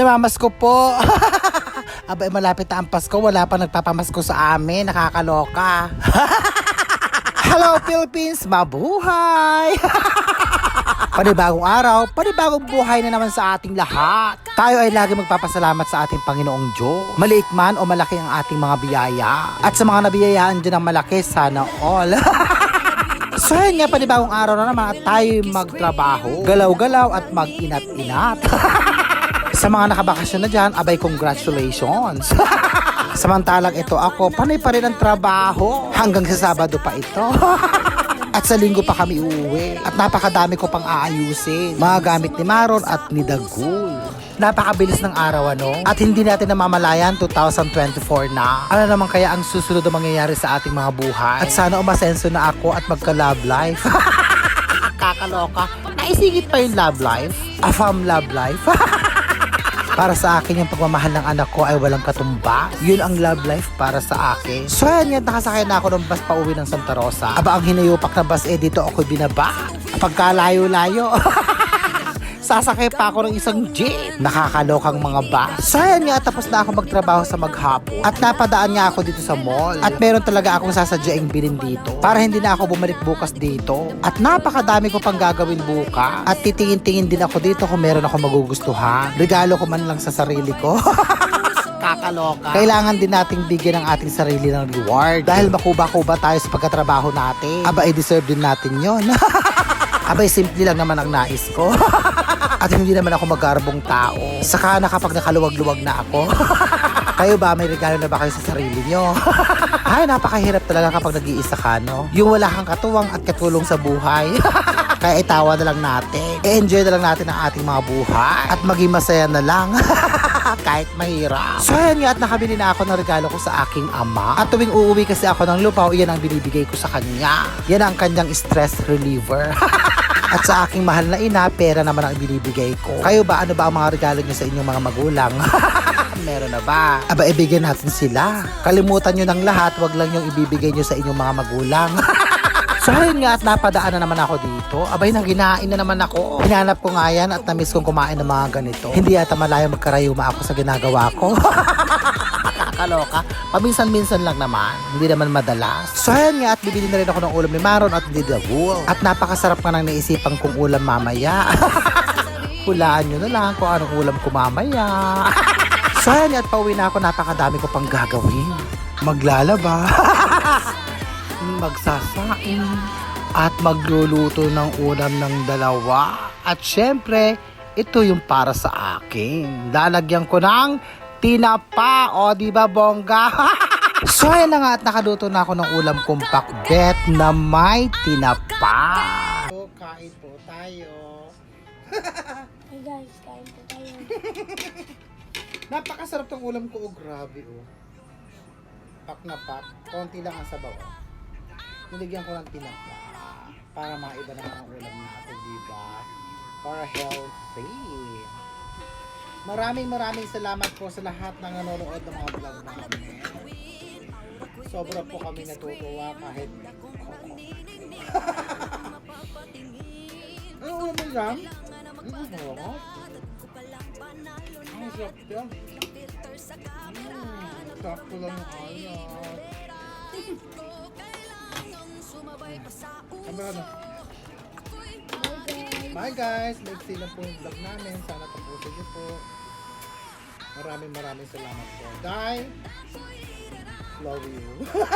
Namamasko po. Aba, malapit na ang Pasko. Wala pa nagpapamasko sa amin. Nakakaloka. Hello, Philippines! Mabuhay! Panibagong araw, panibagong buhay na naman sa ating lahat. Tayo ay lagi magpapasalamat sa ating Panginoong Diyos. Maliit man o malaki ang ating mga biyaya. At sa mga nabiyayaan dyan ng malaki, sana all. So yun nga, panibagong araw na naman at tayo magtrabaho, galaw-galaw at mag-inat-inat. Sa mga nakabakasyon na dyan, abay congratulations. Samantalang ito ako, panay pa rin ang trabaho. Hanggang sa Sabado pa ito. At sa linggo pa kami uuwi. At napakadami ko pang aayusin. Mga gamit ni Maron at ni Dagul. Napakabilis ng araw ano. At hindi natin namamalayan 2024 na. Ano naman kaya ang susunod na mangyayari sa ating mga buhay. At sana umasenso na ako at magka-love life. Kakaloka. Naisigit pa yung love life. A fam love life. Para sa akin, yung pagmamahal ng anak ko ay walang katumba. Yun ang love life para sa akin. So yan yan, nakasakay na ako ng bus pa uwi ng Santa Rosa. Aba, ang hinayupak na bus, eh dito ako binaba. Pagkalayo-layo. Sasakay pa ako ng isang jeep. Nakakalokang mga bus. So yan nga, tapos na ako magtrabaho sa maghapon. At napadaan nga ako dito sa mall. At meron talaga akong sasadyaing bilhin dito. Para hindi na ako bumalik bukas dito. At napakadami ko pang gagawin bukas. At titingin-tingin din ako dito kung meron ako magugustuhan. Regalo ko man lang sa sarili ko. Kakaloka. Kailangan din nating bigyan ng ating sarili ng reward. Dahil makuba-kuba tayo sa pagkatrabaho natin. Aba, i-deserve din natin yon. Abay, simple lang naman ang nais ko. At hindi naman ako magarbong tao. Saka na kapag nakaluwag-luwag na ako. kayo ba, may regalo na ba kayo sa sarili nyo? Ay, napakahirap talaga kapag nag-iisa ka, no? Yung wala kang katuwang at katulong sa buhay. Kaya itawa na lang natin. I-enjoy na lang natin ang ating mga buhay. At maging masaya na lang. Kahit mahirap. So yan nga at nakabili na ako ng regalo ko sa aking ama. At tuwing uuwi kasi ako ng lupaw, yan ang binibigay ko sa kanya. Yan ang kanyang stress reliever. At sa aking mahal na ina, pera naman ang binibigay ko. Kayo ba, ano ba ang mga regalo niyo sa inyong mga magulang? Meron na ba? Aba, ibigyan natin sila. Kalimutan nyo ng lahat, wag lang yung ibibigay nyo sa inyong mga magulang. So ayun nga at napadaan na naman ako dito. Abay, naginain na naman ako. Hinanap ko nga yan at namiss kong kumain ng mga ganito. Hindi yata malayo magkarayuma ako sa ginagawa ko. Kakaloka. Paminsan-minsan lang naman. Hindi naman madalas. So ayan nga at bibili na rin ako ng ulam ni Maron at ni Dagul. At napakasarap nga nang naisipan kong ulam mamaya. Hulaan nyo na lang kung anong ulam ko mamaya. so ayan nga at pauwi na ako. Napakadami ko pang gagawin. Maglalaba. magsasaing at magluluto ng ulam ng dalawa. At syempre, ito yung para sa akin. Lalagyan ko ng tinapa. O, di ba bongga? so, ayan na nga at nakaluto na ako ng ulam kong pakbet na may tinapa. So, kain po tayo. Hey guys, kain po tayo. Napakasarap ng ulam ko. Oh, grabe oh. Pak na pak. Konti lang ang sabaw. oh. Niligyan ko ng tinapa. Para maiba naman ang ulam natin, di ba? Para healthy. Maraming maraming salamat po sa lahat ng nanonood ng mga vlog namin. Sobra po kami natutuwa kahit Ano ulam mo yan? Mm, sarap. Ang sarap yan. Mm, sakto lang yung alat. Sabi ka na. Bye guys! Maiksi lang po yung vlog namin. Sana tapusin niyo po. Maraming maraming salamat po. Dai! Love you.